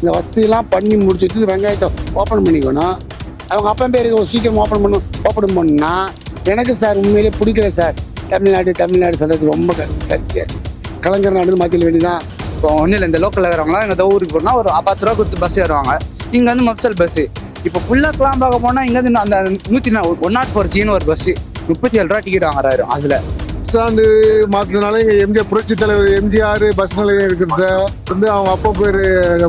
இந்த வசதியெல்லாம் பண்ணி முடிச்சுட்டு வெங்காயத்தை ஓப்பன் பண்ணிக்கணும். அவங்க அப்பன் பேருக்கு ஒரு சீக்கிரம் ஓப்பன் பண்ண ஓப்பன் பண்ணுன்னா எனக்கு சார் உண்மையிலே பிடிக்கல சார் தமிழ்நாடு தமிழ்நாடு சொல்கிறது ரொம்ப கரிச்சியா கலைஞர் நாடு மாற்றிட வேண்டியதான் இப்போ ஒன்றும் இல்லை இந்த லோக்கலில் இருக்கிறவங்களாம் எங்கள் ஊருக்கு போனால் ஒரு பத்து ரூபா கொடுத்து பஸ் ஏறுவாங்க. இங்கே வந்து மப்சல் பஸ்ஸு இப்போ ஃபுல்லாக கிளாம்பாக போனால் இங்கேருந்து அந்த நூற்றி ஒன் நாட் ஃபோர் ஜின்னு ஒரு பஸ்ஸு முப்பத்தி ஏழு ரூபா டிக்கெட் வாங்குறாரு அதில். ஸ்டாண்டு மாற்றினால இங்கே எம்ஜிஆர் புரட்சி தலைவர் எம்ஜிஆர் பஸ் நிலையம் இருக்கிறத வந்து அவங்க அப்பா பேர்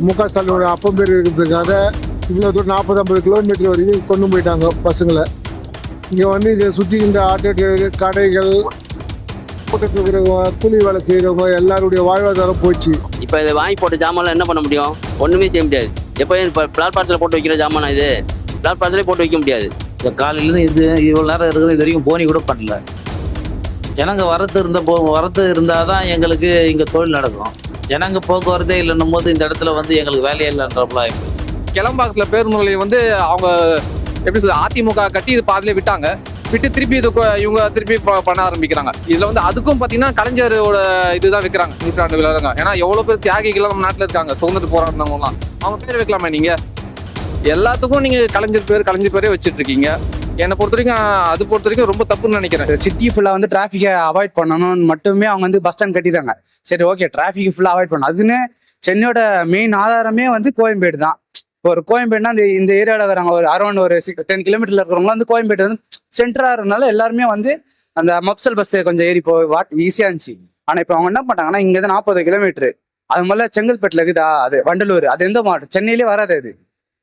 மு க ஸ்டாலினோட அப்பா பேர் இருக்கிறதுக்காக இவ்வளோ தூரம் நாற்பது ஐம்பது கிலோமீட்டர் வரைக்கும் கொண்டு போயிட்டாங்க பசங்களை இங்கே வந்து இதை சுற்றி இந்த ஆட்டோ டிரைவர் கடைகள் கூட்டத்தில் இருக்கிறவங்க கூலி வேலை செய்கிறவங்க எல்லாருடைய வாழ்வாதாரம் போச்சு. இப்போ இதை வாங்கி போட்ட ஜாமான்லாம் என்ன பண்ண முடியும்? ஒன்றுமே செய்ய முடியாது. எப்போ இப்போ பிளாட்பாரத்தில் போட்டு வைக்கிற ஜாமானா இது? பிளாட்பாரத்திலே போட்டு வைக்க முடியாது. இந்த காலையிலேருந்து இது இவ்வளோ நேரம் இருக்குது இது வரைக்கும் போனி கூட பண்ணல. ஜனங்க வரத்து இருந்த போ வரத்து இருந்தால் தான் எங்களுக்கு இங்கே தொழில் நடக்கும். ஜனங்க போக்குவரத்தே இல்லைன்னும் போது இந்த இடத்துல வந்து எங்களுக்கு வேலையே இல்லைன்றப்பலாம் ஆகிப்போச்சு கிளம்பாக்கத்தில் பேருந்து நிலையம் வந்து அவங்க எப்படி சொல்ல அதிமுக கட்டி இது பாதியிலே விட்டாங்க. விட்டு திருப்பி இது இவங்க திருப்பி பண்ண ஆரம்பிக்கிறாங்க. இதில் வந்து அதுக்கும் பார்த்தீங்கன்னா கலைஞரோட இதுதான் வைக்கிறாங்க நூற்றாண்டு விழாங்க ஏன்னா எவ்வளோ பேர் தியாகிகள் நம்ம நாட்டில் இருக்காங்க சுதந்திர போராடினவங்களாம் அவங்க பேர் வைக்கலாமா நீங்கள் எல்லாத்துக்கும் நீங்கள் கலைஞர் பேர் கலைஞர் பேரே வச்சுட்ருக்கீங்க இருக்கீங்க. என்னை பொறுத்த வரைக்கும் அது பொறுத்த வரைக்கும் ரொம்ப தப்புன்னு நினைக்கிறேன். சிட்டி ஃபுல்லாக வந்து டிராஃபிக்கை அவாய்ட் பண்ணணும்னு மட்டுமே அவங்க வந்து பஸ் ஸ்டாண்ட் கட்டிடுறாங்க. சரி ஓகே டிராஃபிக் ஃபுல்லாக அவாய்ட் பண்ணணும். அதுன்னு சென்னையோட மெயின் ஆதாரமே வந்து கோயம்பேடு தான். இப்போ ஒரு கோயம்பேடுனா இந்த இந்த ஏரியாவில் இருக்கிறாங்க ஒரு அரௌண்ட் ஒரு டென் கிலோமீட்டர்ல இருக்கிறவங்க வந்து கோயம்பேடு வந்து சென்டராக இருக்கிறனால எல்லாருமே வந்து அந்த மப்சல் பஸ் கொஞ்சம் ஏறி போய் வாட் ஈஸியாக இருந்துச்சு. ஆனால் இப்போ அவங்க என்ன பண்ணாங்கன்னா இங்கேருந்து நாற்பது கிலோமீட்டர் அது மாதிரில செங்கல்பட்டில் இருக்குதா? அது வண்டலூர். அது எந்த மாவட்டம்? சென்னையிலே வராது அது.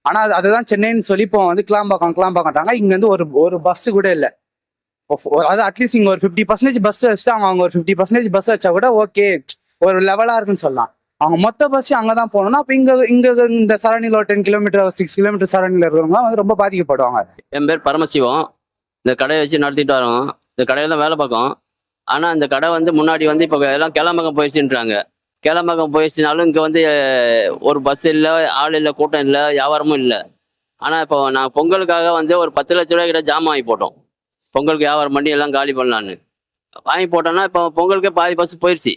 ஆனால் அதுதான் சென்னைன்னு சொல்லி இப்போ வந்து கிளாம்பாக்கம் கிளாம்பாக்கம்ட்டாங்க. இங்கேருந்து ஒரு ஒரு பஸ் கூட இல்லை. அதாவது அட்லீஸ்ட் இங்கே ஒரு ஃபிஃப்டி பர்சன்டேஜ் பஸ் வச்சுட்டு அவங்க அவங்க ஒரு ஃபிஃப்டி பர்சன்டேஜ் பஸ் வச்சா கூட ஓகே ஒரு லெவலாக இருக்குன்னு சொல்லலாம். அவங்க மொத்த பஸ் அங்கதான் போகணும்னா அப்போ இங்கே இங்கே இந்த சரணியில் ஒரு டென் கிலோமீட்டர் சிக்ஸ் கிலோமீட்டர் சரணியில் இருக்கிறவங்க வந்து ரொம்ப பாதிக்கப்படுவாங்க. என் பேர் பரமசிவம். இந்த கடையை வச்சு நடத்திட்டு வரோம். இந்த கடையில் தான் வேலை பார்க்கும் ஆனால் இந்த கடை வந்து முன்னாடி வந்து இப்போ எல்லாம் கிளம்பக்கம் போயிடுச்சுன்றாங்க. கிளம்பகம் போயிடுச்சுனாலும் இங்கே வந்து ஒரு பஸ் இல்லை ஆள் இல்லை கூட்டம் இல்லை வியாபாரமும் இல்லை. ஆனால் இப்போ நான் பொங்கலுக்காக வந்து ஒரு பத்து லட்ச ரூபாய் கிட்ட ஜாமான் வாங்கி போட்டோம். பொங்கலுக்கு வியாபாரம் பண்ணி எல்லாம் காலி பண்ணலான்னு வாங்கி போட்டோன்னா இப்போ பொங்கலுக்கே பாதி பஸ் போயிடுச்சு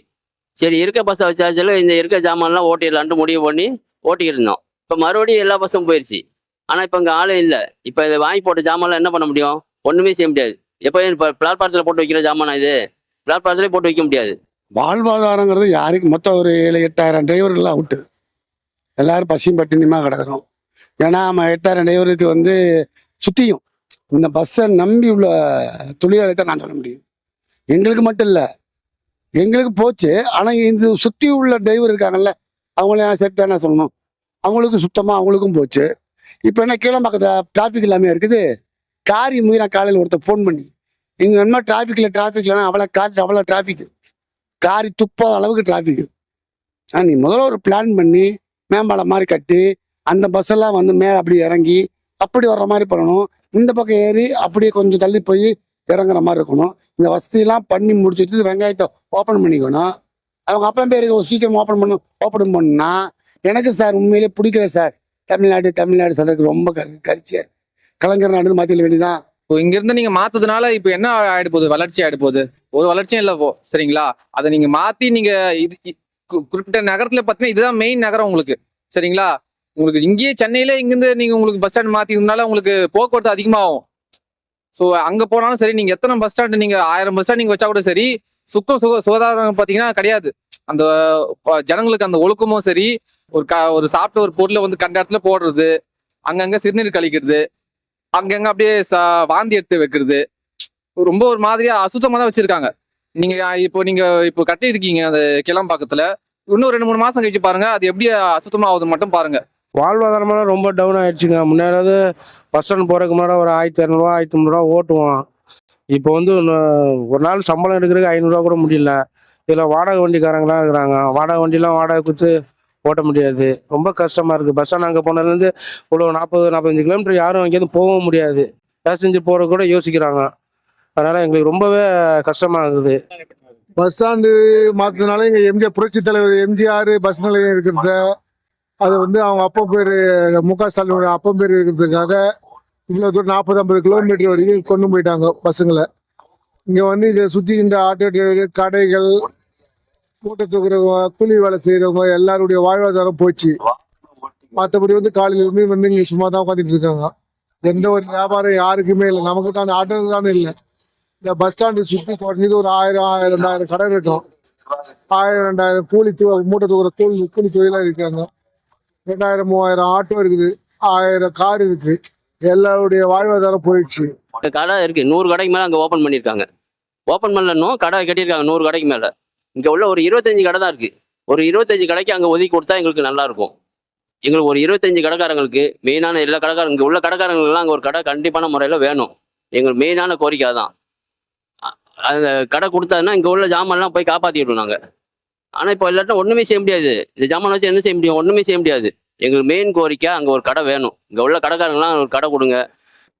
சரி இருக்க பஸ்ஸை வச்சாச்சுல இந்த இருக்க ஜாமான்லாம் ஓட்டிடலான்ட்டு முடிவு பண்ணி ஓட்டிக்கிட்டு இருந்தோம். இப்போ மறுபடியும் எல்லா பஸ்ஸும் போயிடுச்சு ஆனால் இப்போ இங்கே ஆளே இல்லை. இப்போ இதை வாங்கி போட்ட ஜாமான்லாம் என்ன பண்ண முடியும்? ஒன்றுமே செய்ய முடியாது. எப்போ இப்போ பிளாட்பாரத்தில் போட்டு வைக்கிற ஜாமானா இது? பிளாட்பாரத்திலே போட்டு வைக்க முடியாது. வாழ்வாதாரங்கிறது யாருக்கு? மொத்தம் ஒரு ஏழு எட்டாயிரம் டிரைவர்கள்லாம் அவுட்டு எல்லாரும் பசியும் பட்டினியுமா கிடக்குறோம். ஏன்னா நம்ம எட்டாயிரம் டிரைவருக்கு வந்து சுற்றியும் இந்த பஸ்ஸை நம்பி உள்ள தொழிலாளத்தை நான் சொல்ல முடியும். எங்களுக்கு மட்டும் இல்லை. எங்களுக்கு போச்சு. ஆனால் இந்த சுற்றி உள்ள டிரைவர் இருக்காங்கல்ல அவங்களையும் சேர்த்து என்ன சொல்லணும்? அவங்களுக்கும் சுத்தமாக அவங்களுக்கும் போச்சு. இப்போ என்ன கீழே பக்கத்தில் டிராஃபிக் இல்லாமல் இருக்குது. காரி மீறி நான் காலையில் ஒருத்தர் ஃபோன் பண்ணி இங்கே என்ன டிராஃபிக்கில் டிராஃபிக்லனா அவ்வளோ கார் அவ்வளோ டிராஃபிக்கு காரி துப்பாத அளவுக்கு டிராஃபிக் ஆ நீ முதல்ல ஒரு பிளான் பண்ணி மேம்பாலம் மாதிரி கட்டி அந்த பஸ் எல்லாம் வந்து மேலே அப்படி இறங்கி அப்படி வர்ற மாதிரி பண்ணணும். இந்த பக்கம் ஏறி அப்படியே கொஞ்சம் தள்ளி போய் இறங்குற மாதிரி இருக்கணும். இந்த வசதியெல்லாம் பண்ணி முடிச்சுட்டு வெங்காயத்தை ஓப்பன் பண்ணிக்கணும். அவங்க அப்பா பேருக்கு சீக்கிரம் ஓப்பன் பண்ண ஓப்பன் பண்ணா எனக்கு சார் உண்மையிலே பிடிக்கல சார் தமிழ்நாடு தமிழ்நாடு சொல்றதுக்கு ரொம்ப கரி கரிச்சியா கலைஞர் நாடு மாற்றிட வேண்டியதான் இப்போ இங்கிருந்து நீங்க மாத்ததுனால இப்போ என்ன ஆயிடு போகுது? வளர்ச்சி ஆயிடு போகுது. ஒரு வளர்ச்சியும் இல்ல போ சரிங்களா? அதை நீங்க மாத்தி நீங்க இது இ- குறிப்பிட்ட நகரத்துல பாத்தீங்கன்னா இதுதான் மெயின் நகரம் உங்களுக்கு. சரிங்களா? உங்களுக்கு இங்கேயே சென்னையில இங்கிருந்து நீங்க உங்களுக்கு பஸ் ஸ்டாண்ட் மாத்தினால உங்களுக்கு போக்குவரத்து அதிகமாகும். ஸோ அங்க போனாலும் சரி நீங்க எத்தனை பஸ் ஸ்டாண்ட் நீங்க ஆயிரம் பஸ் ஸ்டாண்ட் நீங்க வச்சா கூட சரி சுக்கம் சுக சுகாதாரம் பாத்தீங்கன்னா கிடையாது. அந்த ப- ஜனங்களுக்கு அந்த ஒழுக்கமும் சரி ஒரு க ஒரு சாப்பிட்ட ஒரு பொருளை வந்து கண்ட இடத்துல போடுறது அங்கங்க சிறுநீர் கழிக்கிறது அங்கங்க அப்படியே வாந்தி எடுத்து வைக்கிறது. ரொம்ப ஒரு மாதிரியா அசுத்தமா தான் வச்சிருக்காங்க. நீங்க இப்போ நீங்க இப்போ கட்டி இருக்கீங்க அந்த கிளம்பாக்கத்துல இன்னும் ரெண்டு மூணு மாசம் கழிச்சு பாருங்க அது எப்படி அசுத்தமா ஆகுது மட்டும் பாருங்க. வாழ்வாதாரமெல்லாம் ரொம்ப டவுன் ஆயிடுச்சுங்க. முன்னாடி பஸ் ஸ்டாண்ட் போகிறதுக்கு முன்னாடி ஒரு ஆயிரத்தி இரநூறுவா ஆயிரத்தி முந்நூறுவா ஓட்டுவோம் இப்போ வந்து ஒரு நாள் சம்பளம் எடுக்கிறதுக்கு ஐநூறுரூவா கூட முடியல. இதில் வாடகை வண்டிக்காரங்களாம் இருக்கிறாங்க. வாடகை வண்டிலாம் வாடகை குத்து ஓட்ட முடியாது. ரொம்ப கஷ்டமாக இருக்குது பஸ் ஸ்டாண்ட் அங்கே போனதுலேருந்து இவ்வளோ நாற்பது நாற்பத்தஞ்சு கிலோமீட்டர் யாரும் எங்கேயும் போகவும் முடியாது. பேசஞ்சர் போகிற கூட யோசிக்கிறாங்க. அதனால் எங்களுக்கு ரொம்பவே கஷ்டமாக இருக்குது. பஸ் ஸ்டாண்டு மாற்றினாலும் இங்கே எம்ஜிஆர் புரட்சி தலைவர் எம்ஜிஆர் பஸ் நிலையம் இருக்கிறத. அது வந்து அவங்க அப்பா பேர் மு க ஸ்டாலினோட அப்பா பேர் இருக்கிறதுக்காக இவ்வளோ தூரம் நாற்பது ஐம்பது கிலோமீட்டர் வரைக்கும் கொண்டு போயிட்டாங்க பசங்களை இங்கே வந்து இதை சுற்றிக்கின்ற ஆட்டோ டிரைவர் மூட்டை தூக்குறவங்க கூலி வேலை செய்யறவங்க எல்லாருடைய வாழ்வாதாரம் போச்சு. மற்றபடி வந்து காலையில இருந்து வந்து இங்க சும்மா தான் உட்காந்துட்டு இருக்காங்க. எந்த ஒரு வியாபாரம் யாருக்குமே இல்லை. நமக்கு தான் ஆட்டோக்கு தானே இல்லை. இந்த பஸ் ஸ்டாண்டு சுற்றி குறைஞ்சது ஒரு ஆயிரம் ஆயிரம் ரெண்டாயிரம் கடை இருக்கும். ஆயிரம் ரெண்டாயிரம் கூலி தூ மூட்டை தூக்குற கூலி கூலி தொழிலாக இருக்காங்க. ரெண்டாயிரம் மூவாயிரம் ஆட்டோ இருக்குது. ஆயிரம் கார் இருக்கு. எல்லாருடைய வாழ்வாதாரம் போயிடுச்சு. கடை இருக்கு. நூறு கடைக்கு மேல அங்க ஓப்பன் பண்ணியிருக்காங்க. ஓப்பன் பண்ணலன்னும் கடை கட்டியிருக்காங்க நூறு கடைக்கு மேல. இங்கே உள்ள ஒரு இருபத்தஞ்சு கடை தான் இருக்குது ஒரு இருபத்தஞ்சு கடைக்கு அங்கே ஒதுக்கி கொடுத்தா எங்களுக்கு நல்லாயிருக்கும் எங்களுக்கு ஒரு இருபத்தஞ்சு கடைக்காரங்களுக்கு மெயினான எல்லா கடைக்காரங்க இங்கே உள்ள கடைக்காரங்களுக்குலாம் அங்கே ஒரு கடை கண்டிப்பான முறையில் வேணும். எங்களுக்கு மெயினான கோரிக்கை தான் அந்த கடை கொடுத்தாருன்னா இங்கே உள்ள ஜாமான்லாம் போய் காப்பாற்றிடுவோம் நாங்கள் ஆனால் இப்போ எல்லாட்டும் ஒன்றுமே செய்ய முடியாது. இந்த ஜாமான் வச்சு என்ன செய்ய முடியும்? ஒன்றுமே செய்ய முடியாது. எங்களுக்கு மெயின் கோரிக்கை அங்கே ஒரு கடை வேணும். இங்கே உள்ள கடைக்காரங்களாம் ஒரு கடை கொடுங்க.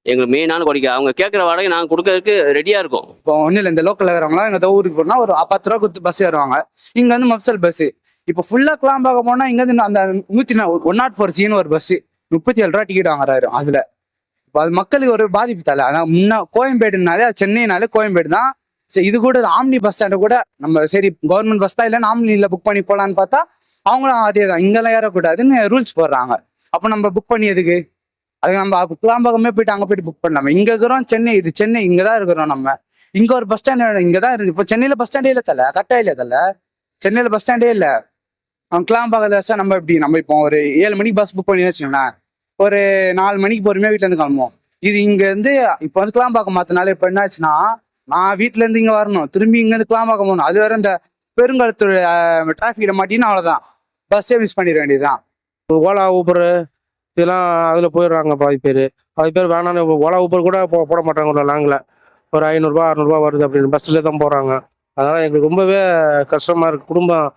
எங்களுக்கு மெயினான கோரிக்கை அவங்க கேட்குற வாடகை நாங்கள் கொடுக்கறதுக்கு ரெடியாக இருக்கும். இப்போ ஒன்றும் இல்லை இந்த லோக்கல் இருக்கிறவங்களாம் எங்கள் ஊருக்கு போனால் ஒரு பத்து ரூபா கொடுத்து பஸ் ஏறுவாங்க. இங்கே வந்து மப்சல் பஸ்ஸு இப்போ ஃபுல்லாக கிளாம்பாக போனால் இங்கேருந்து அந்த நூற்றி ஒன் நாட் ஃபோர் சின்னு ஒரு பஸ்ஸு முப்பத்தி ஏழு ரூபா டிக்கெட் வாங்குறாரு அதில். இப்போ அது மக்களுக்கு ஒரு பாதிப்பு தலை அதான் முன்னா கோயம்பேடுனாலே அது சென்னைனாலே கோயம்பேடு தான். சரி இது கூட ஆம்னி பஸ் ஸ்டாண்டு கூட நம்ம சரி கவர்மெண்ட் பஸ் தான் இல்லைன்னு ஆம்னியில் புக் பண்ணி போகலான்னு பார்த்தா அவங்களும் அதே தான் இங்கெல்லாம் ஏறக்கூடாதுன்னு ரூல்ஸ் போடுறாங்க. அப்போ நம்ம புக் பண்ணி எதுக்கு? அதுக்கு நம்ம கிளாம்பாக்கமே போயிட்டு அங்கே போயிட்டு புக் பண்ணலாம். இங்கே இருக்கிறோம் சென்னை இது சென்னை இங்கே தான் இருக்கிறோம் நம்ம. இங்கே ஒரு பஸ் ஸ்டாண்ட் இங்கே தான் இருக்கு. இப்போ சென்னையில் பஸ் ஸ்டாண்டே இல்லை தலை. கரெக்டாக இல்லை தலை. சென்னையில் பஸ் ஸ்டாண்டே இல்லை. அவன் கிளாம்பாக்கத்தில் வச்சா நம்ம எப்படி? நம்ம இப்போ ஒரு ஏழு மணிக்கு பஸ் புக் பண்ணி வச்சுக்கோங்களேன். ஒரு நாலு மணிக்கு பொறுமையாக வீட்டிலேருந்து கிளம்புவோம். இது இங்கேருந்து இப்போ வந்து கிளாம்பாக்கம் மாற்றினால இப்போ என்ன ஆச்சுன்னா நான் வீட்டிலேருந்து இங்கே வரணும். திரும்பி இங்கேருந்து கிளாம்பாக்கம் போகணும். அது வரை இந்த பெருங்கலத்து டிராஃபிக்கில் மாட்டின்னு அவ்வளோதான் பஸ்ஸே மிஸ் பண்ணிட வேண்டியதுதான். ஓலா ஊபரு. இதெல்லாம் அதில் போயிடுறாங்க பாதி பேர். பாதி பேர் வேணான்னு ஓலா ஊப்பர் கூட போ போட மாட்டாங்க ஒரு லாங்கில் ஒரு ஐநூறுரூவா அறநூறுபா வருது அப்படின்னு பஸ்ஸில் தான் போகிறாங்க அதனால் எங்களுக்கு ரொம்பவே கஷ்டமாக இருக்குது குடும்பம்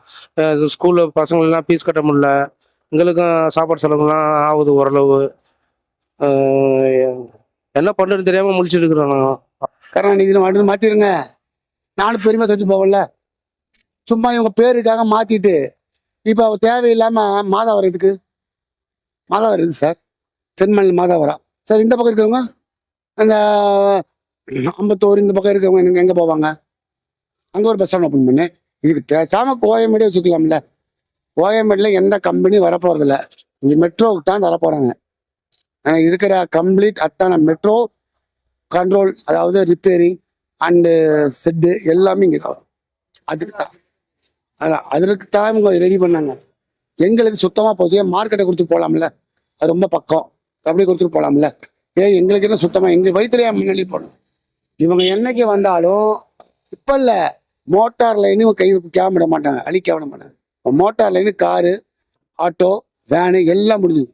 ஸ்கூலில் பசங்களெலாம் ஃபீஸ் கட்ட முடில எங்களுக்கும் சாப்பாடு செலவுலாம் ஆகுது ஓரளவு. என்ன பண்ணுறது தெரியாமல் முடிச்சுட்டு இருக்கிறோம் நான் கருணாநிதி மட்டும் மாத்திருங்க. நானும் பெருமையாக சொல்லி போகல. சும்மா இவங்க பேருக்காக மாற்றிட்டு இப்போ தேவையில்லாமல் மாதா வர்றதுக்கு? மாதாவரம் இருக்கு சார். தென்மலை மாதாவரம். சார் இந்த பக்கம் இருக்கிறவங்க? அந்த ஐம்பத்தோரு இந்த பக்கம் இருக்கிறவங்க எங்க எங்கே போவாங்க? அங்கே ஒரு பஸ் ஸ்டாண்ட் ஓப்பன் பண்ணு. இதுக்கு பேசாமல் கோயம்பேடே வச்சுக்கலாம்ல. கோயம்பேடில் எந்த கம்பெனியும் வரப்போகிறதில்ல இங்கே மெட்ரோவுக்கு தான் வரப்போகிறாங்க ஆனால் இருக்கிற கம்ப்ளீட் அத்தான மெட்ரோ கண்ட்ரோல் அதாவது ரிப்பேரிங் அண்டு செட்டு எல்லாமே இங்கே தான் வரும். அதுக்கு தான். அதான் அதற்கு தான் இவங்க ரெடி பண்ணாங்க. எங்களுக்கு சுத்தமாக போச்சு. ஏன் மார்க்கெட்டை கொடுத்துட்டு போகலாம்ல அது ரொம்ப பக்கம். அப்படி கொடுத்துட்டு போகலாம்ல ஏன் எங்களுக்கு என்ன சுத்தமாக எங்கள் வயிற்றுலையே ஏன் முன்னாடி போடணும். இவங்க என்னைக்கு வந்தாலும் இப்போ இல்லை. மோட்டார் லைனும் கை வைக்க விட மாட்டாங்க. அழிக்க விட மாட்டாங்க. Motor line car auto van எல்லாம் முடிஞ்சுது.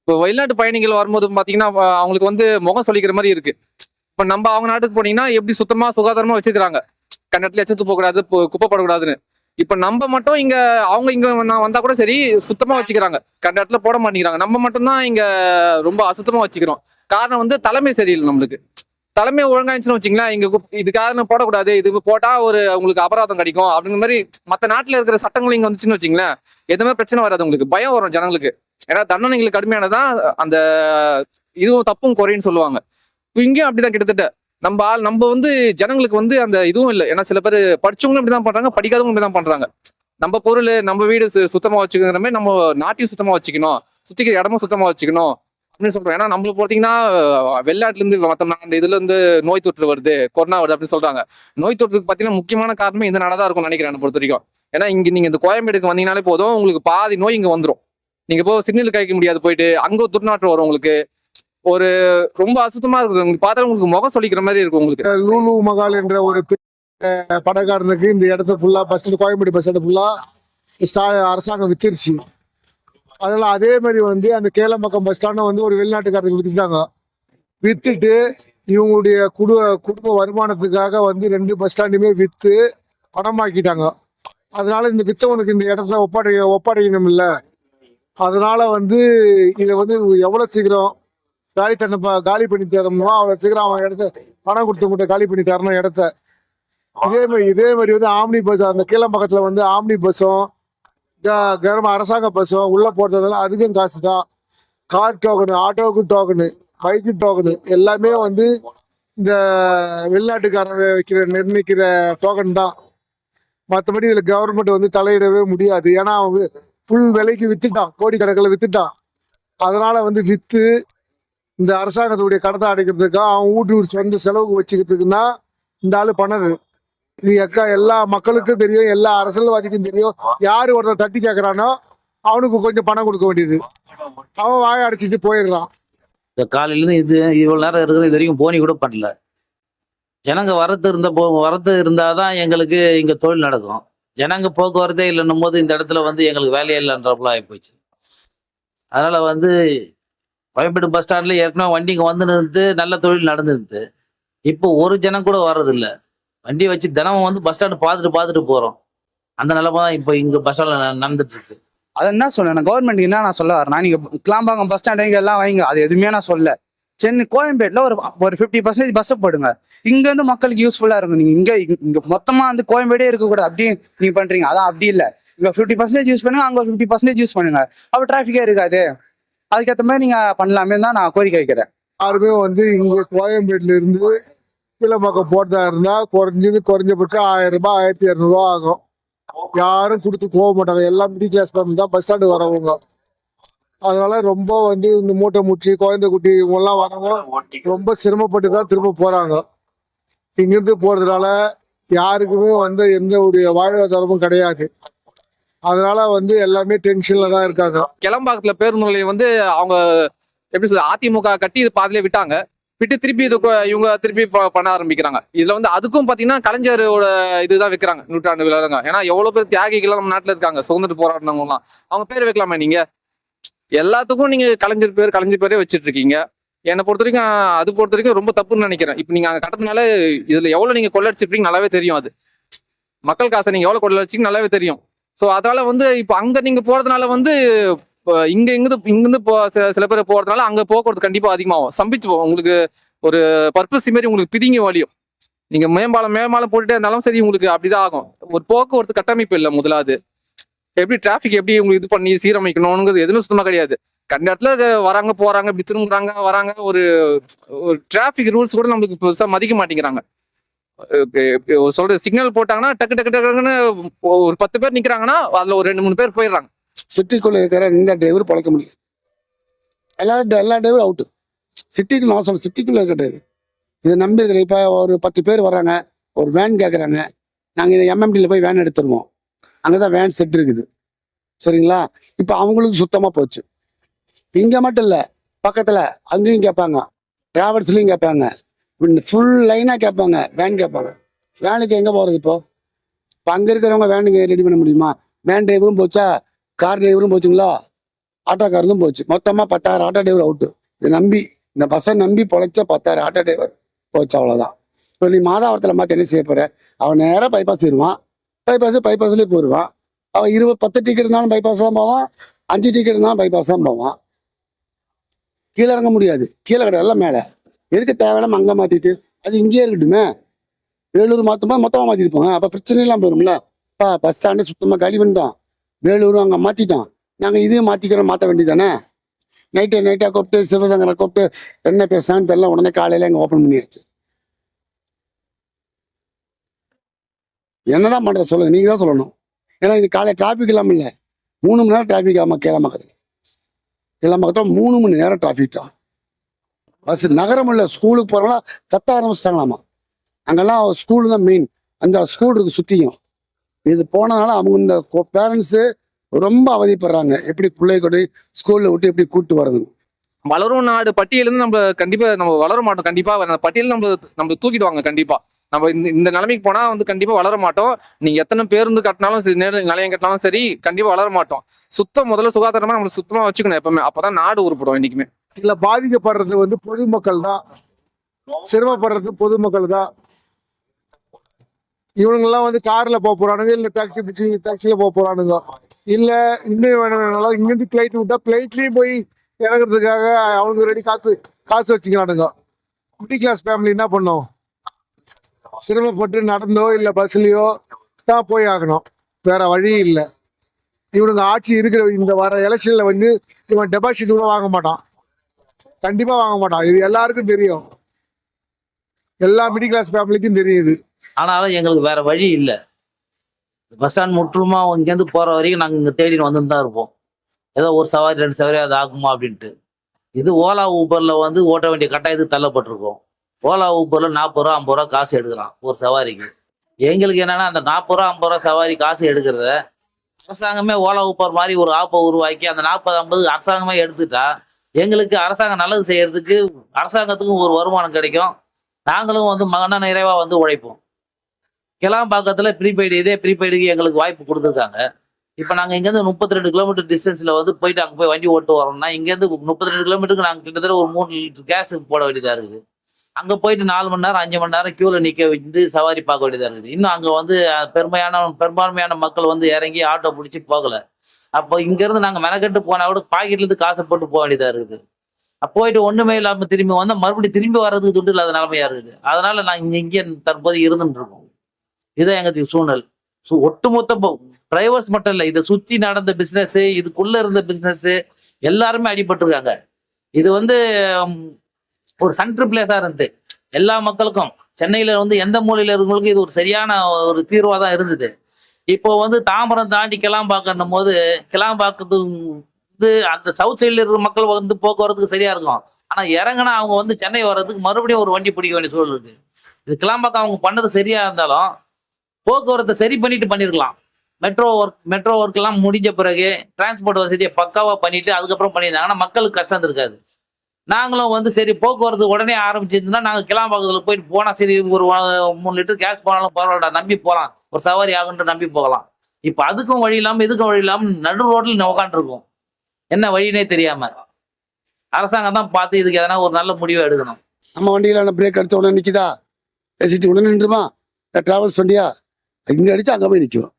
இப்போ வெளிநாட்டு பயணிகள் வரும்போது பார்த்தீங்கன்னா அவங்களுக்கு வந்து முகம் சொல்லிக்கிற மாதிரி இருக்கு. இப்போ நம்ம அவங்க நாட்டுக்கு போனீங்கன்னா எப்படி சுத்தமாக சுகாதாரமாக வச்சுக்கிறாங்க? கண்டத்துல எச்சத்து போகக்கூடாது கூடாது குப்பை போடக்கூடாதுன்னு. இப்ப நம்ம மட்டும் இங்க அவங்க இங்க நான் வந்தா கூட சரி சுத்தமா வச்சுக்கிறாங்க. கண்ட இடத்துல போட மாட்டேங்கிறாங்க. நம்ம மட்டும்தான் இங்க ரொம்ப அசுத்தமா வச்சுக்கிறோம். காரணம் வந்து தலைமை சரியில்லை நம்மளுக்கு. தலைமை ஒழுங்காச்சுன்னு வச்சுங்களேன் இங்க இதுக்காக போடக்கூடாது இது போட்டா ஒரு உங்களுக்கு அபராதம் கிடைக்கும் அப்படிங்கிற மாதிரி மத்த நாட்டுல இருக்கிற சட்டங்கள் இங்க வந்துச்சுன்னு வச்சுங்களேன் எதுவுமே பிரச்சனை வராது உங்களுக்கு. பயம் வரும் ஜனங்களுக்கு. ஏன்னா தண்டனைகளுக்கு கடுமையானதான் அந்த இதுவும் தப்பும் குறைன்னு சொல்லுவாங்க. இங்கேயும் அப்படிதான் கிட்டத்தட்ட. நம்ம ஆள் நம்ம வந்து ஜனங்களுக்கு வந்து அந்த இதுவும் இல்லை. ஏன்னா சில பேர் படிச்சவங்களும் இப்படிதான் பண்றாங்க படிக்காதவங்க இப்படிதான் பண்றாங்க. நம்ம பொருள் நம்ம வீடு சு- சுத்தமா வச்சுக்கிற மாதிரி நம்ம நாட்டையும் சுத்தமா வச்சுக்கணும். சுத்திக்கிற இடமும் சுத்தமா வச்சுக்கணும். அப்படின்னு சொல்றோம். ஏன்னா நம்மள பார்த்தீங்கன்னா வெளிநாட்டுல இருந்து மற்ற அந்த இதுல இருந்து நோய் தொற்று வருது கொரோனா வருது அப்படின்னு சொல்றாங்க. நோய் தொற்றுக்கு பார்த்தீங்கன்னா முக்கியமான காரணமே இந்த நாடா இருக்கும்னு நினைக்கிறேன் பொறுத்த வரைக்கும். ஏன்னா இங்க நீங்க இந்த கோயம்பேடுக்கு வந்தீங்கனாலே போதும் உங்களுக்கு பாதி நோய் இங்க வந்துடும் நீங்க இப்போ சிக்னல் கிடைக்க முடியாது போயிட்டு அங்க துர்நாற்றம் வரும் உங்களுக்கு. ஒரு ரொம்ப அசுத்தமா இருக்குது. உங்களுக்கு பார்த்தா உங்களுக்கு முகம் சொல்லிக்கிற மாதிரி இருக்கும் உங்களுக்கு. லூலு மகால் என்ற ஒரு படக்காரனுக்கு இந்த இடத்த ஃபுல்லா bus stand Koyambedu bus stand ஃபுல்லா அரசாங்கம் வித்திருச்சு. அதனால அதே மாதிரி வந்து அந்த கேளம்பக்கம் பஸ் ஸ்டாண்டை வந்து ஒரு வெளிநாட்டுக்காரருக்கு வித்துட்டாங்க. வித்துட்டு இவங்களுடைய குடும்ப குடும்ப வருமானத்துக்காக வந்து ரெண்டு பஸ் ஸ்டாண்டுமே வித்து பணமாக்கிட்டாங்க. அதனால இந்த வித்தவனுக்கு இந்த இடத்த ஒப்படை ஒப்படைக்கணும் இல்லை அதனால வந்து இதை வந்து எவ்வளோ சீக்கிரம் காலி தன்னை காலி பண்ணி தரணுமோ அவ்வளோ சீக்கிரம் அவன் இடத்த பணம் கொடுத்தவங்கிட்ட காலி பண்ணி தரணும் இடத்த. இதே மாதிரி இதே மாதிரி வந்து ஆம்னி பஸ் அந்த கீழம்பக்கத்தில் வந்து ஆம்னி பஸ்ஸும் கவர்மெண்ட் அரசாங்க பஸ்ஸும் உள்ளே போகிறதெல்லாம் அதிகம் காசு தான். கார் டோக்கனு ஆட்டோவுக்கு டோக்கனு பைக்கு டோக்கனு எல்லாமே வந்து இந்த வெளிநாட்டுக்காரங்க வைக்கிற நிர்ணயிக்கிற டோக்கன் தான். மற்றபடி இதில் கவர்மெண்ட் வந்து தலையிடவே முடியாது. ஏன்னா அவன் ஃபுல் விலைக்கு வித்துட்டான். கோடி கணக்கில் வித்துட்டான். அதனால வந்து வித்து இந்த அரசாங்கத்துடைய கடத்தை அடைக்கிறதுக்கா அவன் ஊட்டி வீட்டு சொந்த செலவுக்கு வச்சுக்கிறதுக்குன்னா இந்த ஆளு பண்ணது. இது எக்கா எல்லா மக்களுக்கும் தெரியும் எல்லா அரசியல்வாதிக்கும் தெரியும். யாரு ஒருத்தர் தட்டி கேட்கறானோ அவனுக்கு கொஞ்சம் பணம் கொடுக்க வேண்டியது. அவன் வாய அடைச்சிட்டு போயிடுறான். இந்த காலையிலேருந்து இது இவ்வளோ நேரம் இருக்கிற இது வரைக்கும் போனி கூட பண்ணல. ஜனங்க வரத்து இருந்த போ வரத்து இருந்தால் தான் எங்களுக்கு இங்கே தொழில் நடக்கும். ஜனங்க போக்குவரத்தே இல்லைன்னும் போது இந்த இடத்துல வந்து எங்களுக்கு வேலையே இல்லைன்றப்பல ஆகிப்போச்சு அதனால் வந்து கோயம்பேடு பஸ் ஸ்டாண்டில் ஏற்கனவே வண்டி இங்கே வந்து நிறுத்து நல்ல தொழில் நடந்துருது இப்போ ஒரு ஜனம் கூட வர்றதில்ல. வண்டி வச்சு தினமும் வந்து பஸ் ஸ்டாண்டு பார்த்துட்டு பார்த்துட்டு போகிறோம் அந்த நிலமை தான் இப்போ இங்கே பஸ் ஸ்டாண்டில் நடந்துட்டு இருக்கு அதை என்ன சொல்ல கவர்மெண்ட் என்ன நான் சொல்ல வரேன்? நீங்கள் கிளாம்பாக்கம் பஸ் ஸ்டாண்ட் இங்கே எல்லாம் வைங்க அது எதுவுமே நான் சொல்ல சென்னை கோயம்பேட்டில் ஒரு ஒரு ஃபிஃப்டி பர்சன்டேஜ் பஸ்ஸை போடுங்க. இங்கேருந்து மக்களுக்கு யூஸ்ஃபுல்லாக இருக்கும். நீங்கள் இங்கே இங்கே மொத்தமாக வந்து கோயம்பேடே இருக்கக்கூடாது. அப்படி நீங்கள் பண்ணுறீங்க அதான் அப்படி இல்லை. இங்கே ஃபிஃப்டி பர்சன்டேஜ் யூஸ் பண்ணுங்க அங்கே ஃபிஃப்டி பர்சன்டேஜ் யூஸ் பண்ணுங்க. அப்போ டிராஃபிக்கே இருக்காது. அதுக்கேற்ற மாதிரி நீங்க பண்ணலாமே தான் நான் கோரிக்கை வைக்கிறேன். யாருமே வந்து இங்க கோயம்பேட்டுல இருந்து கீழம்பாக்கம் போட்டா இருந்தா குறைஞ்சது குறைஞ்சபட்சம் ஆயிரம் ரூபாய் ஆயிரத்தி இரநூறுவா ஆகும். யாரும் கொடுத்து போக மாட்டாங்க. எல்லாம் மிடில் கிளாஸ் ஃபேமிலி தான் பஸ் ஸ்டாண்டு வரவங்க. அதனால ரொம்ப வந்து இந்த மூட்டை முச்சி குழந்தை குட்டி இவங்கெல்லாம் வரவங்க ரொம்ப சிரமப்பட்டு தான் திரும்ப போறாங்க. இங்கிருந்து போறதுனால யாருக்குமே வந்து எந்த உடைய வாழ்வாதாரமும் கிடையாது. அதனால வந்து எல்லாமே டென்ஷன்ல தான் இருக்காங்க. கிளம்பாக்கத்துல பேருந்து நிலையம் வந்து அவங்க எப்படி சொல்றது அதிமுக கட்டி இது பாதியிலே விட்டாங்க. விட்டு திருப்பி இது இவங்க திருப்பி ப- பண்ண ஆரம்பிக்கிறாங்க. இதுல வந்து அதுக்கும் பாத்தீங்கன்னா கலைஞரோட இதுதான் வைக்கிறாங்க நூற்றாண்டு விழாங்க ஏன்னா எவ்வளவு பேர் தியாகிகள் நம்ம நாட்டுல இருக்காங்க சுதந்திர போராடினவங்கலாம் அவங்க பேர் வைக்கலாமா நீங்க? எல்லாத்துக்கும் நீங்க கலைஞர் பேர் கலைஞர் பேரே வச்சுட்டு இருக்கீங்க என்னை பொறுத்த வரைக்கும் அது பொறுத்த வரைக்கும் ரொம்ப தப்புன்னு நினைக்கிறேன். இப்போ நீங்க அங்க கட்டதுனால இதுல எவ்வளவு நீங்க கொள்ளடிச்சிருப்பீங்க நல்லாவே தெரியும் அது. மக்கள் காசை நீங்க எவ்வளவு கொள்ளடிச்சிங்க நல்லாவே தெரியும். ஸோ அதால வந்து இப்போ அங்க நீங்க போறதுனால வந்து இப்போ இங்க இங்கிருந்து இங்கிருந்து போ சில- சில பேர் போறதுனால அங்கே போக்குவரத்து கண்டிப்பாக அதிகமாகும். சம்பிச்சு போகும் உங்களுக்கு ஒரு பர்பஸ் மாதிரி உங்களுக்கு பிதிங்க வழியும். நீங்க மேம்பாலம் மேம்பாலம் போட்டுட்டே இருந்தாலும் சரி உங்களுக்கு அப்படிதான் ஆகும். ஒரு போக்குவரத்து கட்டமைப்பு இல்லை முதலாவது. எப்படி டிராஃபிக் எப்படி உங்களுக்கு இது பண்ணி சீரமைக்கணுங்கிறது எதுவும் சுத்தமாக கிடையாது. கண்ட இடத்துல வராங்க போறாங்க இப்படி திரும்புறாங்க வராங்க ஒரு ஒரு டிராஃபிக் ரூல்ஸ் கூட நம்மளுக்கு பெருசாக மதிக்க மாட்டேங்கிறாங்க. சொல்ற சிக்னல் போட்டாங்கன்னா டக்கு டக்கு டக்குன்னு ஒரு பத்து பேர் நிக்கிறாங்கன்னா அதுல ஒரு ரெண்டு மூணு பேர் போயிடுறாங்க. சிட்டிக்குள்ள இருக்கிற இந்த டிரைவர் பழக்க முடியும் எல்லா எல்லா டிரைவரும் அவுட்டு சிட்டிக்கு நான் சொல்ல சிட்டிக்குள்ள இருக்க இதை நம்பி இருக்கிற இப்போ ஒரு பத்து பேர் வர்றாங்க ஒரு வேன் கேட்குறாங்க நாங்கள் இதை எம்எம்டியில் போய் வேன் எடுத்துருவோம். அங்கே தான் வேன் செட் இருக்குது. சரிங்களா? இப்போ அவங்களுக்கு சுத்தமாக போச்சு. இங்கே மட்டும் இல்லை பக்கத்தில் அங்கேயும் கேட்பாங்க டிராவல்ஸ்லையும் கேட்பாங்க ஃபுல் லைனாக கேட்பாங்க வேன் கேட்பாங்க. வேனுக்கு எங்கே போகிறது இப்போ? இப்போ அங்கே இருக்கிறவங்க வேனுக்கு ரெடி பண்ண முடியுமா? வேன் டிரைவரும் போச்சா? கார் டிரைவரும் போச்சுங்களா? ஆட்டோக்காரரும் போச்சு. மொத்தமாக பத்தாயிரம் ஆட்டோ டிரைவர் அவுட்டு இதை நம்பி இந்த பஸ்ஸை நம்பி பொழைச்ச பத்தாயிரம் ஆட்டோ டிரைவர் போச்சு அவ்வளோதான் இப்போ நீ மாதாவரத்தில் மாற்றி என்ன செய்ய போகிற அவன் நேராக பைபாஸ் ஏறுவான். பைபாஸ் பைபாஸ்லேயே போயிடுவான். அவன் இருபது பத்து டிக்கெட் இருந்தாலும் பைபாஸ் தான் போவான். அஞ்சு டிக்கெட் இருந்தாலும் பைபாஸ் தான் போவான். கீழே இறங்க முடியாது. கீழே கடை எல்லாம் மேலே. எதுக்கு தேவையில்லாம அங்கே மாற்றிட்டு அது இங்கேயே இருக்கட்டுமே. வேலூர் மாற்றும்போது மொத்தமாக மாற்றிருப்பாங்க அப்போ பிரச்சனை இல்லாமல் போயிரும்ல. அப்பா பஸ் ஸ்டாண்டே சுத்தமாக காலி பண்ணிட்டோம் வேலூரும் அங்கே மாற்றிட்டோம் நாங்கள் இதையும் மாற்றிக்கிறோம் மாற்ற வேண்டியதானே நைட்டு நைட்டாக கூப்பிட்டு சிவசங்கரை கூப்பிட்டு என்ன பேசுனான்னு தெரியல. உடனே காலையில் எங்கே ஓப்பன் பண்ணியாச்சு. என்னதான் பண்ணுறது சொல்லுங்க நீங்கள் தான் சொல்லணும். ஏன்னா இது காலை டிராஃபிக் இல்லாமல் இல்லை மூணு மணி நேரம் டிராஃபிக் ஆமாம் கீழம்பக்கத்தில் கீழம்பக்கத்தில் மூணு மணி நேரம் டிராஃபிக் தான். பஸ் நகரம் இல்லை ஸ்கூலுக்கு போகிறவங்களா கத்த ஆரம்பிச்சிட்டாங்களாமா? அங்கெல்லாம் ஸ்கூலு தான் மெயின் அந்த ஸ்கூல் இருக்கு சுற்றியும் இது போனதுனால அவங்க இந்த பேரண்ட்ஸு ரொம்ப அவதிப்படுறாங்க. எப்படி பிள்ளை கொண்டு ஸ்கூலில் விட்டு எப்படி கூப்பிட்டு வரதுன்னு வளரும் நாடு பட்டியலேருந்து நம்ம கண்டிப்பாக நம்ம வளர மாட்டோம். கண்டிப்பாக பட்டியல் நம்ம நம்ம தூக்கிடுவாங்க கண்டிப்பாக நம்ம இந்த இந்த நிலைமைக்கு போனால் வந்து கண்டிப்பாக வளர மாட்டோம். நீங்கள் எத்தனை பேருந்து கட்டினாலும் சரி நேரு நிலையம் கட்டினாலும் சரி கண்டிப்பாக வளர மாட்டோம். சுத்தம் முதல்ல சுகாதாரமாக நம்ம சுத்தமாக வச்சுக்கணும் எப்பவுமே. அப்பதான் நாடு உருப்படும் என்றைக்குமே இதில் பாதிக்கப்படுறது வந்து பொதுமக்கள் தான். சிரமப்படுறது பொதுமக்கள் தான். இவனுங்கெல்லாம் வந்து காரில் போக போகிறானுங்க இல்லை டாக்ஸி பிடிச்சி டாக்ஸியில் போக போகிறானுங்க இல்லை இன்னும் வேணும்னாலும் இங்கேருந்து பிளைட் விட்டா ஃப்ளைட்லேயும் போய் இறங்குறதுக்காக அவனுக்கு ரெடி காசு காசு வச்சுக்கிறானுங்க. மிடில் கிளாஸ் ஃபேமிலி என்ன பண்ணும்? சிரமப்பட்டு நடந்தோ இல்லை பஸ்லேயோ தான் போய் ஆகணும். வேற வழி இல்லை. இவனுக்கு ஆட்சி இருக்கிற இந்த வர எலெக்ஷனில் வந்து இவன் டெபாசிட் கூட வாங்க மாட்டான். கண்டிப்பாக வாங்க மாட்டான். இது எல்லாருக்கும் தெரியும். எல்லா மிடில் கிளாஸ் ஃபேமிலிக்கும் தெரியுது. ஆனாலும் எங்களுக்கு வேற வழி இல்லை. பஸ் ஸ்டாண்ட் முற்றிலுமா இங்கேருந்து போகிற வரைக்கும் நாங்கள் இங்கே தேடின்னு வந்துட்டு தான் இருப்போம். ஏதோ ஒரு சவாரி ரெண்டு சவாரி அது ஆகுமா அப்படின்ட்டு. இது ஓலா ஊபரில் வந்து ஓட்ட வேண்டிய கட்டாயத்துக்கு தள்ளப்பட்டிருக்கோம். ஓலா ஊபரில் நாற்பது ரூபா ஐம்பது ரூபா காசு எடுக்கிறான் ஒரு சவாரிக்கு. எங்களுக்கு என்னென்னா அந்த நாற்பது ரூபா ஐம்பது ரூபா சவாரி காசு எடுக்கிறத அரசாங்கமே ஓலா ஊப்பர் மாதிரி ஒரு ஆப்பை உருவாக்கி அந்த நாற்பது ஐம்பது அரசாங்கமே எடுத்துட்டா எங்களுக்கு அரசாங்கம் நல்லது செய்கிறதுக்கு அரசாங்கத்துக்கும் ஒரு வருமானம் கிடைக்கும். நாங்களும் வந்து மகன நிறைவாக வந்து உழைப்போம். கிளாம்பாக்கத்தில் ப்ரீபெய்டு இதே ப்ரீபெய்டுக்கு எங்களுக்கு வாய்ப்பு கொடுத்துருக்காங்க. இப்போ நாங்கள் இங்கேருந்து முப்பத்தி ரெண்டு கிலோமீட்டர் டிஸ்டன்ஸில் வந்து போயிட்டு அங்கே போய் வண்டி ஓட்டு வரோம்னா இங்கேருந்து முப்பத்தி ரெண்டு கிலோமீட்டருக்கு நாங்கள் கிட்டத்தட்ட ஒரு மூணு லிட்டர் கேஸ் போட வேண்டியதாக இருக்குது. அங்கே போயிட்டு நாலு மணி நேரம் அஞ்சு மணி நேரம் க்யூவில் நிற்க வந்து சவாரி பார்க்க வேண்டியதாக இருக்குது. இன்னும் அங்கே வந்து பெருமையான பெரும்பான்மையான மக்கள் வந்து இறங்கி ஆட்டோ பிடிச்சி போகலை. அப்போ இங்கேருந்து நாங்கள் மெனக்கெட்டு போனால் கூட பாக்கெட்லேருந்து காசை போட்டு போக வேண்டியதாக இருக்குது. போயிட்டு ஒன்றுமே இல்லாமல் திரும்பி வந்தால் மறுபடியும் திரும்பி வர்றதுக்கு துண்டு இல்லாத நிலமையாக இருக்குது. அதனால நாங்கள் இங்கே இங்கே தற்போது இருந்துட்டு இருக்கோம். இதுதான் எங்களுக்கு சூழல் ஸோ ஒட்டுமொத்த டிரைவர்ஸ் மட்டும் இல்லை இதை சுற்றி நடந்த பிஸ்னஸ்ஸு இதுக்குள்ள இருந்த பிஸ்னஸ்ஸு எல்லாருமே அடிபட்டிருக்காங்க. இது வந்து ஒரு சென்ட்ரு பிளேஸாக இருந்து எல்லா மக்களுக்கும் சென்னையில் வந்து எந்த மூலையில் இருக்கிறவங்களுக்கும் இது ஒரு சரியான ஒரு தீர்வாக தான் இருந்தது. இப்போ வந்து தாம்பரம் தாண்டி கிளாம்பாக்கன்னும் போது கிளாம்பாக்கத்து வந்து அந்த சவுத் சைடில் இருக்கிற மக்கள் வந்து போக்குவரத்துக்கு சரியா இருக்கும். ஆனால் இறங்கினா அவங்க வந்து சென்னை வர்றதுக்கு மறுபடியும் ஒரு வண்டி பிடிக்க வேண்டிய சூழல் இருக்கு. இது கிளாம்பாக்கம் அவங்க பண்ணது சரியா இருந்தாலும் போக்குவரத்தை சரி பண்ணிட்டு பண்ணிருக்கலாம். மெட்ரோ ஒர்க் மெட்ரோ ஒர்க் எல்லாம் முடிஞ்ச பிறகு டிரான்ஸ்போர்ட் வசதியை பக்காவா பண்ணிட்டு அதுக்கப்புறம் பண்ணியிருந்தாங்கன்னா மக்களுக்கு கஷ்டம் இருக்காது நாங்களும் வந்து சரி போக்குவரத்து உடனே ஆரம்பிச்சிருந்தோம்னா நாங்கள் கிளாம்பாக்கத்தில் போயிட்டு போனால் சரி ஒரு மூணு லிட்டர் கேஸ் போனாலும் பரவாயில்லடா நம்பி போகலாம் ஒரு சவாரி ஆகுன்ற நம்பி போகலாம். இப்போ அதுக்கும் வழி இல்லாமல் இதுக்கும் வழி இல்லாமல் நடு ரோட்டில் உக்காண்டிருக்கோம் என்ன வழினே தெரியாமல் அரசாங்கம் தான் பார்த்து இதுக்கு எதனா ஒரு நல்ல முடிவை எடுக்கணும். நம்ம வண்டியில் பிரேக் அடித்த உடனே நிற்கிதா பேசிட்டு உடனே நின்றுமா? ட்ராவல்ஸ் வண்டியா? இங்கே அடித்து அங்கே போய் நிற்கும்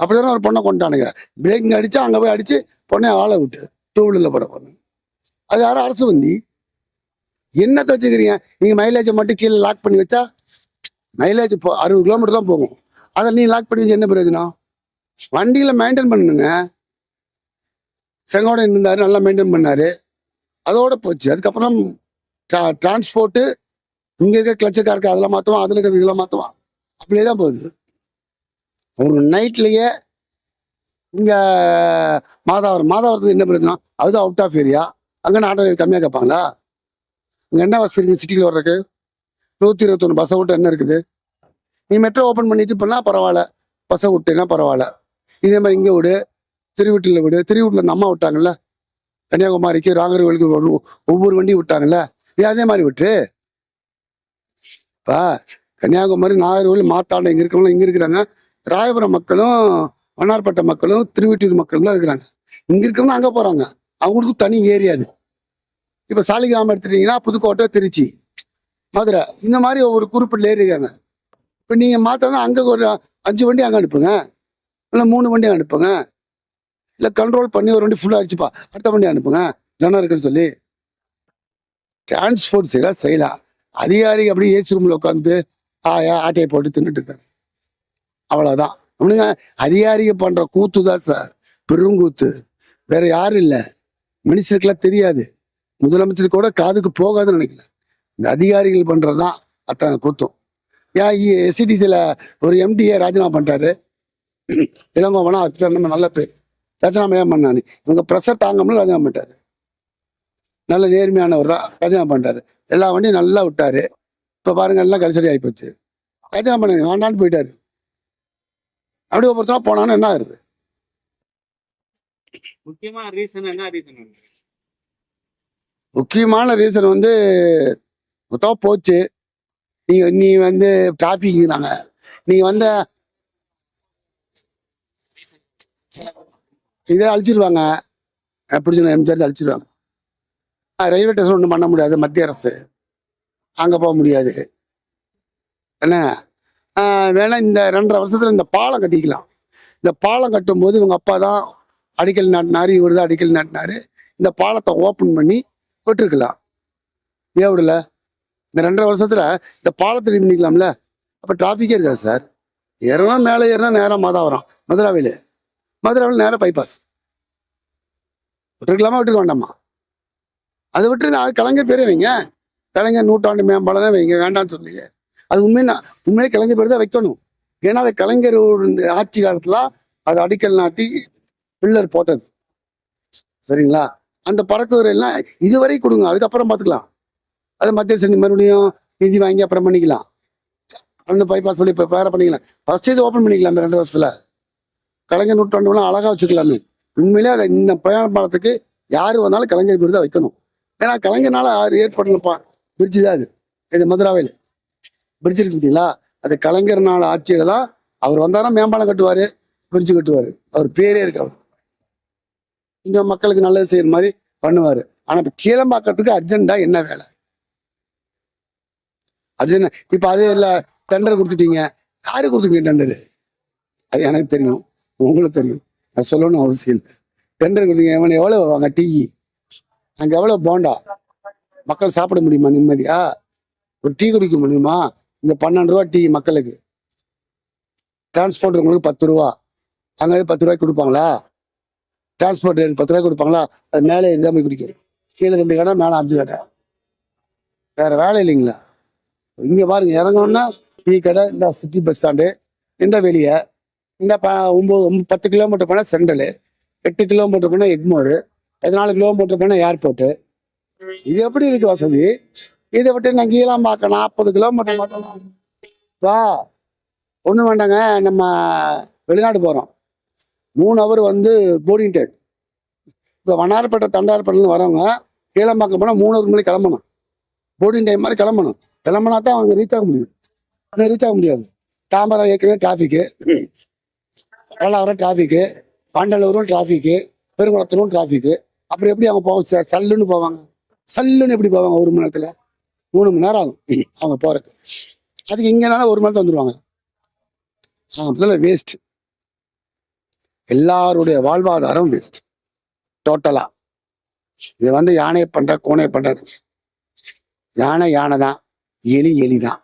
அப்படிதானே ஒரு பொண்ணை கொண்டானுங்க. பிரேக் இங்கே அடித்தா அங்கே போய் அடித்து பொண்ணை ஆளை விட்டு டூ வீலரில் போட பொண்ணு அது யாரும் அரசு வண்டி. என்னத்தை வச்சுக்கிறீங்க? நீங்கள் மைலேஜை மட்டும் கீழே லாக் பண்ணி வச்சா மைலேஜ் இப்போ அறுபது கிலோமீட்டர் தான் போகும். அதை நீ லாக் பண்ணி வச்சு என்ன பிரயோஜனம்? வண்டியில் மெயின்டைன் பண்ணணுங்க. செங்கோடன் இருந்தார் நல்லா மெயின்டைன் பண்ணாரு. அதோட போச்சு. அதுக்கப்புறம் ட்ரா டிரான்ஸ்போர்ட்டு இங்கே இருக்க கிளச்சக்காருக்கு அதெல்லாம் மாற்றுவான் அதில் இருக்கிறது இதெல்லாம் மாற்றுவான் அப்படியே தான் போகுது. ஒரு நைட்லேயே இங்கே மாதாவரம் மாதாவரத்துக்கு என்ன பிரச்சனை அதுதான் அவுட் ஆஃப் ஏரியா அங்கே ஆட்டோ கம்மியாக கேட்பாங்களா இங்கே என்ன வசதி இருக்குது சிட்டியில் வர்றதுக்கு? நூற்றி இருபத்தொன்று பஸ்ஸை விட்டு என்ன இருக்குது? நீ மெட்ரோ ஓப்பன் பண்ணிட்டு பண்ணால் பரவாயில்ல? பஸ்ஸை விட்டுனா பரவாயில்ல? இதே மாதிரி இங்கே விடு திருவீட்டில் விடு. திருவீட்டில் அந்த அம்மா விட்டாங்கல்ல? கன்னியாகுமரிக்கு ராங்கர்வேலுக்கு ஒவ்வொரு வண்டியும் விட்டாங்கல்ல? நீ அதே மாதிரி விட்டு இப்போ கன்னியாகுமரி நாகர்கோவில் மாத்தாண்டம் இங்கே இருக்கிறவங்க இங்கே இருக்கிறாங்க. ராயபுரம் மக்களும் மன்னார்பட்ட மக்களும் திருவெட்டூர் மக்களும் தான் இருக்கிறாங்க. இங்கே இருக்கவங்க அங்கே போகிறாங்க அவங்களுக்கு தனி ஏரியா அது. இப்போ சாலிகிராமம் எடுத்துட்டீங்கன்னா புதுக்கோட்டை திருச்சி மதுரை. இந்த மாதிரி ஒவ்வொரு குறிப்பிட்ட ஏரியாங்க இப்போ நீங்கள் மாத்திரம்னா அங்கே ஒரு அஞ்சு வண்டி அங்கே அனுப்புங்க. இல்லை மூணு வண்டி அங்கே அனுப்புங்க. இல்லை கண்ட்ரோல் பண்ணி ஒரு வண்டி ஃபுல்லாக அடிச்சுப்பா அடுத்த வண்டி அனுப்புங்க. ஜனம் இருக்குன்னு சொல்லி. டிரான்ஸ்போர்ட் செய்யலாம் செய்யலாம் அதிகாரி அப்படியே ஏசி ரூமில் உட்காந்து ஆயா ஆட்டையை போட்டு தின்னுட்டு இருக்காங்க அவ்வளோதான் அவனுங்க அதிகாரிங்க பண்ணுற கூத்து தான் சார். பெருங்கூத்து. வேற யாரும் இல்லை. மினிஸ்டருக்கெல்லாம் தெரியாது. முதலமைச்சர் கூட காதுக்கு போகாதுன்னு நினைக்கிறேன். இந்த அதிகாரிகள் பண்ணுறது தான் அத்தனை கூத்தும். ஏன் எஸ்சிடிசியில் ஒரு எம்டிஏ ராஜினாமா பண்ணிட்டாரு. இளங்கோவனா அது பேர் நம்ம நல்ல பேர். ராஜினாமா ஏன் பண்ணானு இவங்க ப்ரெஷர் தாங்காமல் ராஜினாமா பண்ணிட்டாரு. நல்ல நேர்மையானவர் தான் ராஜினாமா பண்ணிட்டாரு. எல்லா வண்டியும் நல்லா விட்டாரு. இப்போ பாருங்கள் எல்லாம் கடைசடி ஆகிப்போச்சு ராஜினாமா பண்ண வேண்டான்னு போயிட்டாரு. அப்படி ஒவ்வொருத்தரும் போனான்னு என்ன ஆகுது முக்கியமான ரீசன் என்ன ரீசன் முக்கியமான ரீசன் வந்து மொத்தம் போச்சு. நீ நீ வந்து டிராஃபிக்ங்கிறாங்க நீ வந்த இதை அழிச்சிருவாங்க. எப்படி சொன்ன எம்ஜிஆர் அழிச்சிருவாங்க. ரயில்வே ஸ்டேஷன் ஒன்றும் பண்ண முடியாது மத்திய அரசு. அங்கே போக முடியாது. என்ன? ஆஹ் வேணா இந்த ரெண்டரை வருஷத்தில் இந்த பாலம் கட்டிக்கலாம். இந்த பாலம் கட்டும்போது இவங்க அப்பா தான் அடிக்கல் நாட்டினார் இவர் தான் அடிக்கல் நாட்டினார். இந்த பாலத்தை ஓப்பன் பண்ணி விட்டுருக்கலாம். ஏன் விடல? இந்த ரெண்டரை வருஷத்தில் இந்த பாலத்தை ரெடி பண்ணிக்கலாம்ல? அப்போ டிராஃபிக்கே இருக்காது சார். ஏறனா மேலே ஏறினா நேராக மாதாவரம் மதுராவில் மதுராவில் நேராக பைபாஸ் விட்டுருக்கலாமா விட்டுருக்க வேண்டாமா? அதை விட்டு நான் கலைஞர் பேரே வைங்க. கலைஞர் நூற்றாண்டு மேம்பாலனே வைங்க வேண்டாம்னு சொல்லிங்க அது உண்மையா உண்மையே கலைஞர் பேர் தான் வைக்கணும். ஏன்னா அது கலைஞர் ஆட்சி காலத்தில் அது அடிக்கல் நாட்டி பில்லர் போட்டது. சரிங்களா? அந்த பறக்குற எல்லாம் இதுவரை கொடுங்க. அதுக்கப்புறம் பார்த்துக்கலாம். அது மத்திய செஞ்சு மறுபடியும் நிதி வாங்கி அப்புறம் பண்ணிக்கலாம். அந்த பைபாஸ் வழி இப்போ வேற பண்ணிக்கலாம். ஃபர்ஸ்ட் இது ஓப்பன் பண்ணிக்கலாம் அந்த ரெண்டு வருஷத்தில். கலைஞர் நூற்றாண்டுலாம் அழகாக வச்சுக்கலாமே. உண்மையிலே அதை இந்த பிரயாண பாலத்துக்கு யார் வந்தாலும் கலைஞர் பேர் தான் வைக்கணும். ஏன்னா கலைஞர்னால யார் ஏற்படலப்பா? பிரிட்ஜு தான் அது. இது மதுராவையில். பிரிட்ஜ் இருக்கு பார்த்தீங்களா? அது கலைஞர்னால ஆட்சியில் தான் அவர் வந்தாரா மேம்பாலம் கட்டுவார் பிரிட்ஜு கட்டுவார். அவர் பேரே இருக்கு அவர் இங்க மக்களுக்கு நல்லது செய்யற மாதிரி பண்ணுவார். ஆனால் இப்போ கீழம்பாக்கத்துக்கு அர்ஜென்டா என்ன வேலை? அர்ஜென்ட் இப்போ அது இல்லை டெண்டர் கொடுத்துட்டீங்க. யாரு கொடுத்துங்க டெண்டரு அது எனக்கு தெரியும். உங்களுக்கு தெரியும். நான் சொல்லணும்னு அவசியம் இல்லை. டெண்டர் கொடுத்தீங்க எவன் எவ்வளோ வாங்க? டீ. அங்கே எவ்வளோ போண்டா? மக்கள் சாப்பிட முடியுமா? நிம்மதியா? ஒரு டீ குடிக்க முடியுமா? இங்கே பன்னெண்டு ரூபா டீ மக்களுக்கு. டிரான்ஸ்போர்ட் உங்களுக்கு பத்து ரூபா. அங்கே பத்து ரூபாய்க்கு கொடுப்பாங்களா? டிரான்ஸ்போர்ட் பத்து ரூபாய் கொடுப்பாங்களா? அது மேலே இருந்தால் போய் குடிக்கணும் கீழே ரெண்டு கடை மேலே அஞ்சு கடை. வேறு வேலை இல்லைங்களா? இங்கே பாருங்க இறங்கணும்னா டீ கடை இந்த சிட்டி பஸ் ஸ்டாண்டு இந்த வெளியே இந்த ப ஒம்பது பத்து கிலோமீட்டர் போனால் சென்ட்ரலு எட்டு கிலோமீட்டர் போனால் எக்மோரு பதினாலு கிலோமீட்டர் போனால் ஏர்போர்ட்டு இது எப்படி இருக்கு வசதி? இதை விட்டு நான் கீழாம் பார்க்க நாற்பது கிலோமீட்டர் மட்டும் வா ஒன்றும் வேண்டாங்க நம்ம வெளிநாடு போகிறோம் மூணு ஹவர் வந்து போர்டிங் டைம் இப்போ வண்ணாரப்பேட்டை தண்டாரப்பேட்டிலேருந்து வரவங்க கீழம்பாக்கம் போனால் மூணு ஹவர் மணி கிளம்பணும். போர்டிங் டைம் மாதிரி கிளம்பணும். கிளம்புனா தான் அவங்க ரீச் ஆக முடியும். ஆனால் ரீச் ஆக முடியாது. தாம்பரம் ஏற்கனவே டிராஃபிக்கு கடலாவரம் டிராஃபிக்கு பாண்டலூரும் டிராஃபிக்கு பெருங்குளத்தூரும் டிராஃபிக்கு அப்புறம் எப்படி அவங்க போவாங்க? சல்லுன்னு போவாங்க. சல்லுன்னு எப்படி போவாங்க ஒரு மணி நேரத்தில்? மூணு மணி நேரம் ஆகும். அவங்க போகிறதுக்கு அதுக்கு இங்கேனால ஒரு மணி நேரத்தில் வந்துடுவாங்க அதில் எல்லாருடைய வாழ்வாதாரம் வேஸ்ட் டோட்டலா இது வந்து யானையை பண்ற கோணையை பண்றது யானை யானை தான். எலி எலி தான்.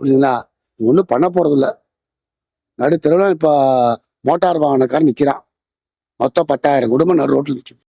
புரியுதுங்களா ஒன்றும் பண்ண போறது இல்ல நடுத்தருவில் இப்போ மோட்டார் வாகனக்காரன் நிற்கிறான் மொத்தம் பத்தாயிரம் குடும்பம் நடு ரோட்டில் நிற்கிது